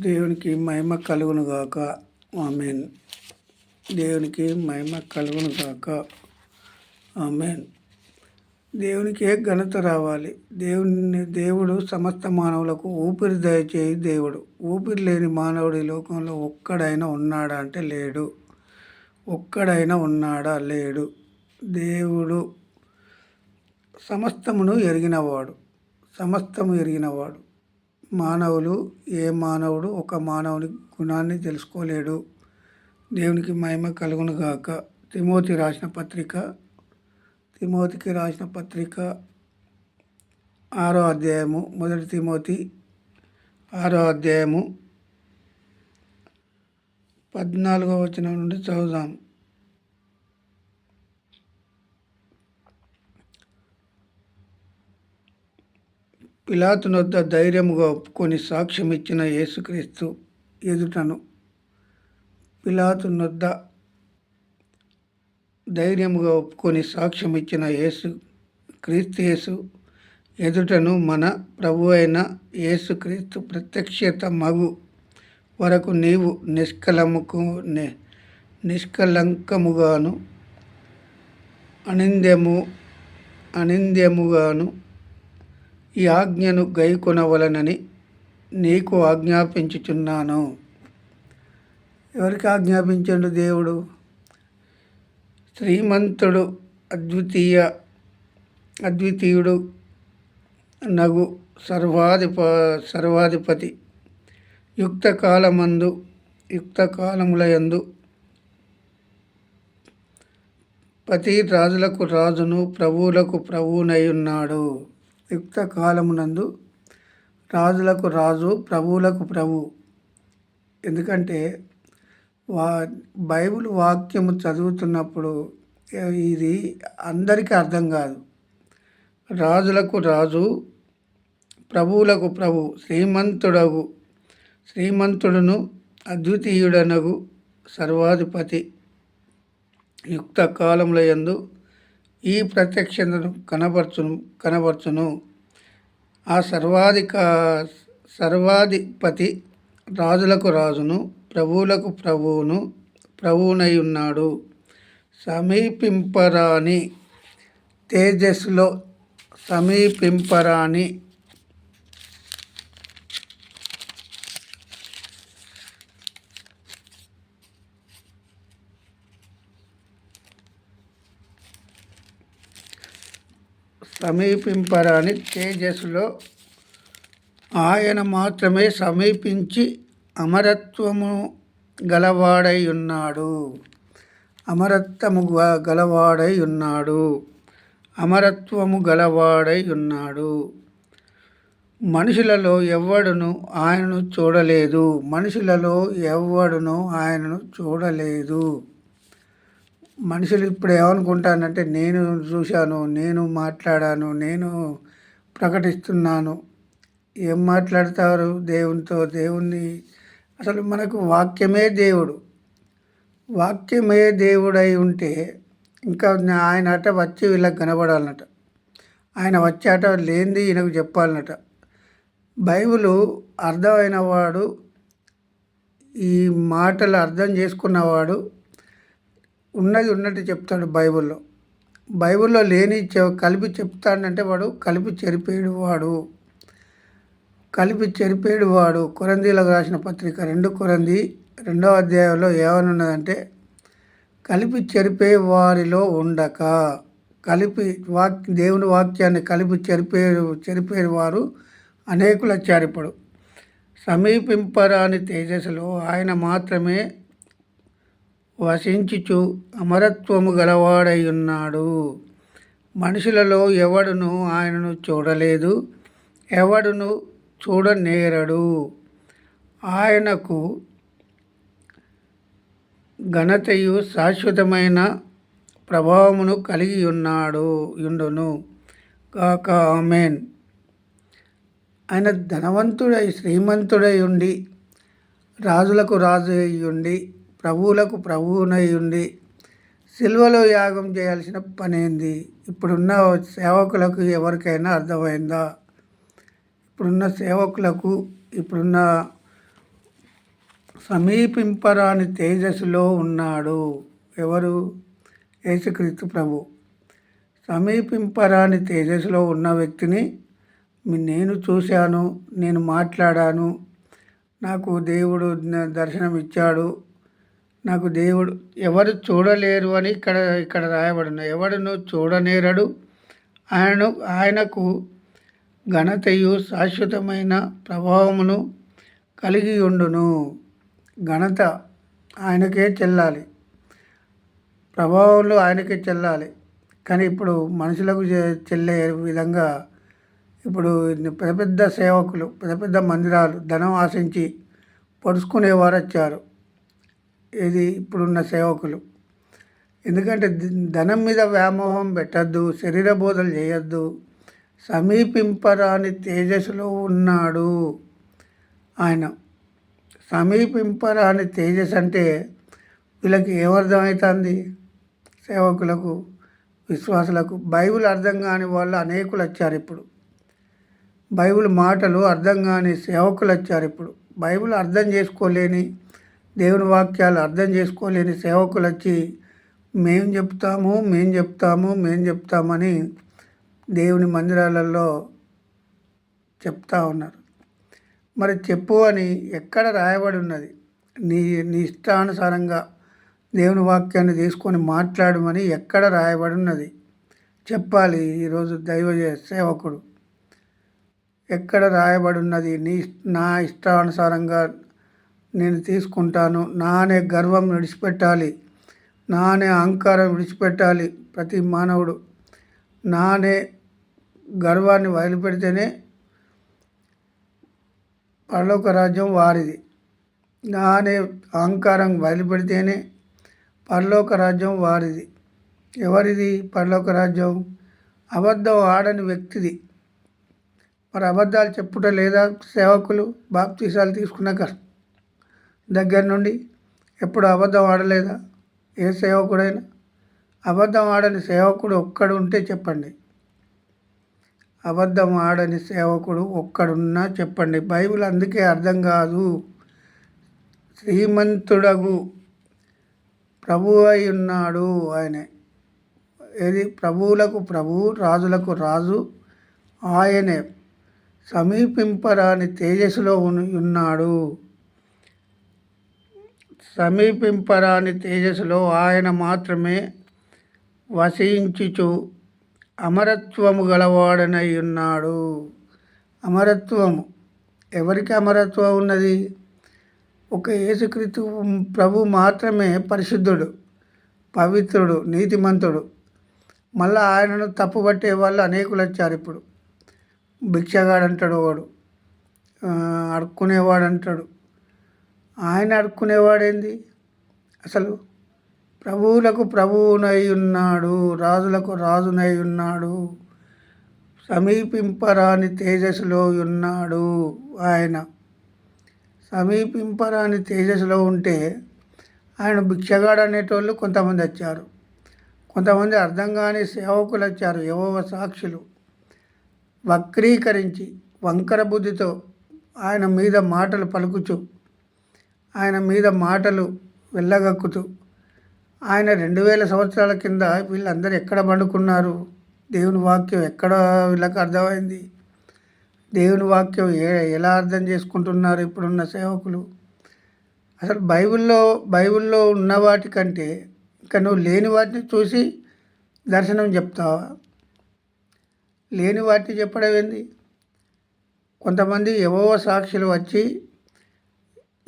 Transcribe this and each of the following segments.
దేవునికి మహిమ కలుగును గాక. ఆమెన్. దేవునికి మహిమ కలుగును గాక. ఆమెన్. దేవునికే ఘనత రావాలి. దేవుని దేవుడు సమస్త మానవులకు ఊపిరి దయచేయి దేవుడు. ఊపిరి లేని మానవుడు ఈ లోకంలో ఒక్కడైనా ఉన్నాడా అంటే లేడు. ఒక్కడైనా ఉన్నాడా? లేడు. దేవుడు సమస్తమును ఎరిగినవాడు. సమస్తము ఎరిగినవాడు. మానవులు ఏ మానవుడు ఒక మానవుని గుణాన్ని తెలుసుకోలేడు. దేవునికి మహిమ కలుగును గాక. తిమోతి రాసిన పత్రిక తిమోతికి రాసిన పత్రిక ఆరో అధ్యాయము మొదటి తిమోతి ఆరో అధ్యాయము పద్నాలుగో వచనం నుండి చదువుదాం. పిలాతునొద్ద ధైర్యముగా ఒప్పుకొని సాక్ష్యం ఇచ్చిన యేసుక్రీస్తు ఎదుటను. పిలాతునొద్ద ధైర్యముగా ఒప్పుకొని సాక్ష్యం ఇచ్చిన యేసు క్రీస్తు యేసు ఎదుటను మన ప్రభు అయిన యేసుక్రీస్తు ప్రత్యక్షత మగు వరకు నీవు నిష్కలముకు ని- నిష్కలంకముగాను అనింద్యము అనింద్యముగాను ఈ ఆజ్ఞను గైకొనవలనని నీకు ఆజ్ఞాపించుచున్నాను. ఎవరికి ఆజ్ఞాపించండు దేవుడు? శ్రీమంతుడు అద్వితీయ అద్వితీయుడు నగు సర్వాధిప సర్వాధిపతి యుక్త కాలమందు యుక్త కాలములయందు ప్రతి రాజులకు రాజును ప్రభువులకు ప్రభువునై ఉన్నాడు. యుక్త కాలమునందు రాజులకు రాజు ప్రభువులకు ప్రభు. ఎందుకంటే వా బైబిల్ వాక్యము చదువుతున్నప్పుడు ఇది అందరికీ అర్థం కాదు. రాజులకు రాజు ప్రభువులకు ప్రభు శ్రీమంతుడగు శ్రీమంతుడును అద్వితీయుడనగు సర్వాధిపతి. యుక్త కాలముల యందు ఈ ప్రత్యక్షతను కనబరచును కనబరచును. ఆ సర్వాధిక సర్వాధిపతి రాజులకు రాజును ప్రభువులకు ప్రభువును ప్రభువునై ఉన్నాడు సమీపింపరాని తేజస్సులో సమీపింపరాని సమీపింపరాని తేజస్సులో ఆయన మాత్రమే సమీపించి అమరత్వము గలవాడై ఉన్నాడు అమరత్వము గ- గలవాడై ఉన్నాడు అమరత్వము గలవాడై ఉన్నాడు మనుషులలో ఎవ్వడును ఆయనను చూడలేదు. మనుషులలో ఎవ్వడును ఆయనను చూడలేదు. మనుషులు ఇప్పుడు ఏమనుకుంటానంటే నేను చూశాను నేను మాట్లాడాను నేను ప్రకటిస్తున్నాను. ఏం మాట్లాడతారు దేవునితో? దేవుణ్ణి అసలు మనకు వాక్యమే దేవుడు. వాక్యమే దేవుడై ఉంటే ఇంకా ఆయన అట వచ్చి వీళ్ళకి కనబడాలన్నట ఆయన వచ్చాట లేనిది ఈయనకు చెప్పాలన్నట బైబిలు అర్థమైన వాడు ఈ మాటలు అర్థం చేసుకున్నవాడు ఉన్నది ఉన్నట్టు చెప్తాడు బైబిల్లో. బైబిల్లో లేని కలిపి చెప్తాడంటే వాడు కలిపి చెరిపేడు వాడు. కలిపి చెరిపేడు వాడు. కొరందీలకు రాసిన పత్రిక రెండు కొరంది రెండవ అధ్యాయంలో ఏమనున్నదంటే కలిపి చెరిపే వారిలో ఉండక. కలిపి వాక్ దేవుని వాక్యాన్ని కలిపి చెరిపే చెరిపే వారు అనేకుల చారిపడు సమీపింపరాని తేజస్సులో ఆయన మాత్రమే వసించుచు అమరత్వము గలవాడై ఉన్నాడు మనుషులలో ఎవడును ఆయనను చూడలేదు ఎవడును చూడనేరడు. ఆయనకు ఘనతయు శాశ్వతమైన ప్రభావమును కలిగి ఉన్నాడు యుండును. కాక ఆమెన్. ఆయన ధనవంతుడై శ్రీమంతుడై ఉండి రాజులకు రాజు అయ్యుండి ప్రభువులకు ప్రభువునై ఉండి సిల్వలో యాగం చేయాల్సిన పనేంది? ఇప్పుడున్న సేవకులకు ఎవరికైనా అర్థమైందా? ఇప్పుడున్న సేవకులకు ఇప్పుడున్న సమీపింపరాని తేజస్సులో ఉన్నాడు ఎవరు? యేసుక్రీస్తు ప్రభు. సమీపింపరాని తేజస్సులో ఉన్న వ్యక్తిని నేను చూశాను నేను మాట్లాడాను నాకు దేవుడు దర్శనం ఇచ్చాడు నాకు దేవుడు ఎవరు చూడలేరు అని ఇక్కడ ఇక్కడ రాయబడిన ఎవడును చూడనేరడు. ఆయనను ఆయనకు ఘనతయు శాశ్వతమైన ప్రభావమును కలిగి ఉండును. ఘనత ఆయనకే చెల్లాలి. ప్రభావంలో ఆయనకే చెల్లాలి. కానీ ఇప్పుడు మనుషులకు చెల్లే విధంగా ఇప్పుడు పెద్ద పెద్ద సేవకులు పెద్ద పెద్ద మందిరాలు ధనం ఆశించి పొడుచుకునేవారు వచ్చారు. ఇది ఇప్పుడున్న సేవకులు. ఎందుకంటే ధనం మీద వ్యామోహం పెట్టద్దు శరీర బోధలు చేయొద్దు. సమీపింపరాని తేజస్సులో ఉన్నాడు ఆయన. సమీపింపరాని తేజస్ అంటే వీళ్ళకి ఏమర్థమవుతుంది సేవకులకు విశ్వాసులకు. బైబిల్ అర్థం కాని వాళ్ళు అనేకులు వచ్చారు ఇప్పుడు. బైబిల్ మాటలు అర్థం కాని సేవకులు వచ్చారు ఇప్పుడు. బైబిల్ అర్థం చేసుకోలేని దేవుని వాక్యాలు అర్థం చేసుకోలేని సేవకులు వచ్చి మేం చెప్తాము మేం చెప్తాము మేం చెప్తామని దేవుని మందిరాలలో చెప్తా ఉన్నారు. మరి చెప్పు అని ఎక్కడ రాయబడి ఉన్నది? నీ నీ ఇష్టానుసారంగా దేవుని వాక్యాన్ని తీసుకొని మాట్లాడమని ఎక్కడ రాయబడి ఉన్నది? చెప్పాలి ఈరోజు దైవ సేవకుడు. ఎక్కడ రాయబడి ఉన్నది? నీ నా ఇష్టానుసారంగా నేను తీసుకుంటాను. నా అనే గర్వం విడిచిపెట్టాలి. నా అనే అహంకారం విడిచిపెట్టాలి ప్రతి మానవుడు. నా అనే గర్వాన్ని వదిలిపెడితేనే పరలోక రాజ్యం వారిది. నా అనే అహంకారం వదిలిపెడితేనే పరలోక రాజ్యం వారిది. ఎవరిది పరలోక రాజ్యం? అబద్ధం ఆడని వ్యక్తిది. మరి అబద్ధాలు చెప్పుట లేదా సేవకులు బాప్తీసాలు తీసుకున్నాక దగ్గర నుండి ఎప్పుడు అబద్ధం ఆడలేదా? ఏ సేవకుడైనా? అబద్ధం ఆడని సేవకుడు ఒక్కడు ఉంటే చెప్పండి. అబద్ధం ఆడని సేవకుడు ఒక్కడున్నా చెప్పండి. బైబిల్ అందుకే అర్థం కాదు. శ్రీమంతుడగు ప్రభు అయి ఉన్నాడు ఆయనే. ఏది? ప్రభువులకు ప్రభువు రాజులకు రాజు ఆయనే. సమీపింపరాని తేజస్సులో ఉన్నాడు. సమీపింపరాని తేజస్సులో ఆయన మాత్రమే వసించుచు అమరత్వము గలవాడనై ఉన్నాడు అమరత్వము. ఎవరికి అమరత్వం ఉన్నది? ఒక యేసుక్రీస్తు ప్రభు మాత్రమే పరిశుద్ధుడు పవిత్రుడు నీతిమంతుడు. మళ్ళీ ఆయనను తప్పుపట్టే వాళ్ళు అనేకులు వచ్చారు ఇప్పుడు. భిక్షగాడు అంటాడు వాడు. అడుక్కునేవాడు అంటాడు ఆయన అడుక్కునేవాడేంది? అసలు ప్రభువులకు ప్రభువునై ఉన్నాడు రాజులకు రాజునై ఉన్నాడు సమీపింపరాని తేజస్సులో ఉన్నాడు ఆయన. సమీపింపరాని తేజస్సులో ఉంటే ఆయన భిక్షగాడు అనేటోళ్ళు కొంతమంది వచ్చారు. కొంతమంది అర్థం కాని సేవకులు వచ్చారు యవవ సాక్షులు. వక్రీకరించి వంకర బుద్ధితో ఆయన మీద మాటలు పలుకుచు ఆయన మీద మాటలు వెళ్ళగక్కుతూ ఆయన రెండు వేల సంవత్సరాల కింద వీళ్ళందరూ ఎక్కడ పండుకున్నారు? దేవుని వాక్యం ఎక్కడ వీళ్ళకి అర్థమైంది? దేవుని వాక్యం ఏ ఎలా అర్థం చేసుకుంటున్నారు ఇప్పుడున్న సేవకులు? అసలు బైబిల్లో బైబిల్లో ఉన్న వాటికంటే ఇంకా నువ్వు లేని వాటిని చూసి దర్శనం చెప్తావా? లేని వాటిని చెప్పడం ఏంది? కొంతమంది ఎవో సాక్షులు వచ్చి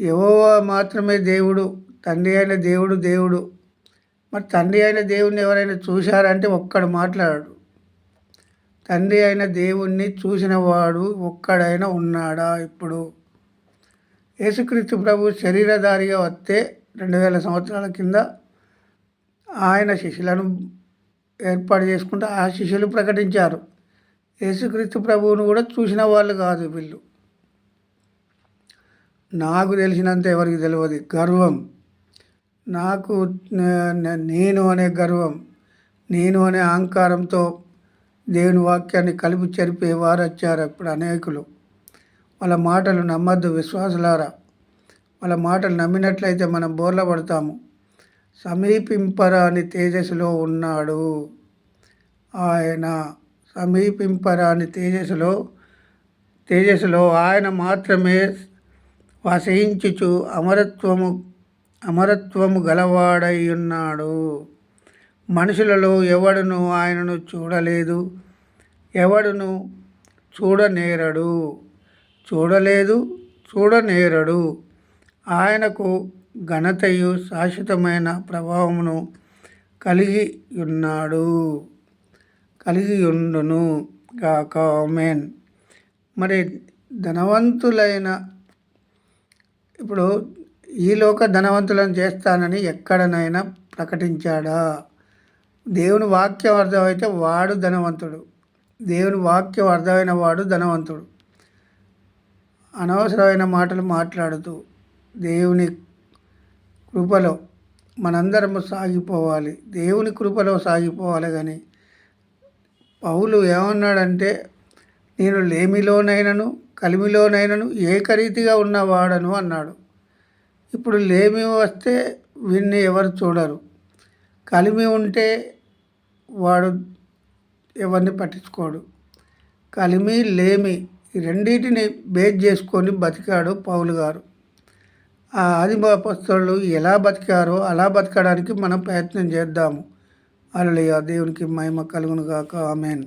యహోవా మాత్రమే దేవుడు తండ్రి అయిన దేవుడు దేవుడు. మరి తండ్రి అయిన దేవుణ్ణి ఎవరైనా చూశారంటే ఒక్కడు మాట్లాడాడు. తండ్రి అయిన దేవుణ్ణి చూసిన వాడు ఒక్కడైనా ఉన్నాడా ఇప్పుడు? యేసుక్రీస్తు ప్రభు శరీరధారిగా వస్తే రెండు వేల సంవత్సరాల కింద ఆయన శిష్యులను ఏర్పాటు చేసుకుంటే ఆ శిష్యులు ప్రకటించారు. యేసుక్రీస్తు ప్రభువును కూడా చూసిన వాళ్ళు కాదు వీళ్ళు. నాకు తెలిసినంత ఎవరికి తెలియదు. గర్వం. నాకు నేను అనే గర్వం నేను అనే అహంకారంతో దేవుని వాక్యాన్ని కలిపి చెరిపే వారు వచ్చారు ఇప్పుడు అనేకులు. వాళ్ళ మాటలు నమ్మద్దు విశ్వాసులారా. వాళ్ళ మాటలు నమ్మినట్లయితే మనం బోర్ల పడతాము. సమీపింపరాని తేజస్సులో ఉన్నాడు ఆయన. సమీపింపరాని తేజస్సులో తేజస్సులో ఆయన మాత్రమే వసహించుచు అమరత్వము అమరత్వము గలవాడై ఉన్నాడు మనుషులలో ఎవడును ఆయనను చూడలేదు ఎవడును చూడనేరడు. చూడలేదు చూడనేరడు. ఆయనకు ఘనతయు శాశ్వతమైన ప్రభావమును కలిగి ఉన్నాడు కలిగి ఉండును గాక మరి ధనవంతులైన ఇప్పుడు ఈ లోక ధనవంతులను చేస్తానని ఎక్కడనైనా ప్రకటించాడా? దేవుని వాక్యం అర్థమైతే వాడు ధనవంతుడు. దేవుని వాక్యం అర్థమైన వాడు ధనవంతుడు. అనవసరమైన మాటలు మాట్లాడుతూ దేవుని కృపలో మనందరము సాగిపోవాలి. దేవుని కృపలో సాగిపోవాలి కానీ పౌలు ఏమన్నాడంటే నేను లేమిలోనైనను కలిమిలోనైనను ఏకరీతిగా ఉన్నవాడను అన్నాడు. ఇప్పుడు లేమి వస్తే వీణ్ణి ఎవరు చూడరు. కలిమి ఉంటే వాడు ఎవరిని పట్టించుకోడు. కలిమి లేమి రెండింటిని బేస్ చేసుకొని బతికాడు పౌలు గారు. ఆ ఆదిమపస్తులు ఎలా బతికారో అలా బతకడానికి మనం ప్రయత్నం చేద్దాము. అలలియ దేవునికి మహిమ కలుగును గాక ఆమెన్.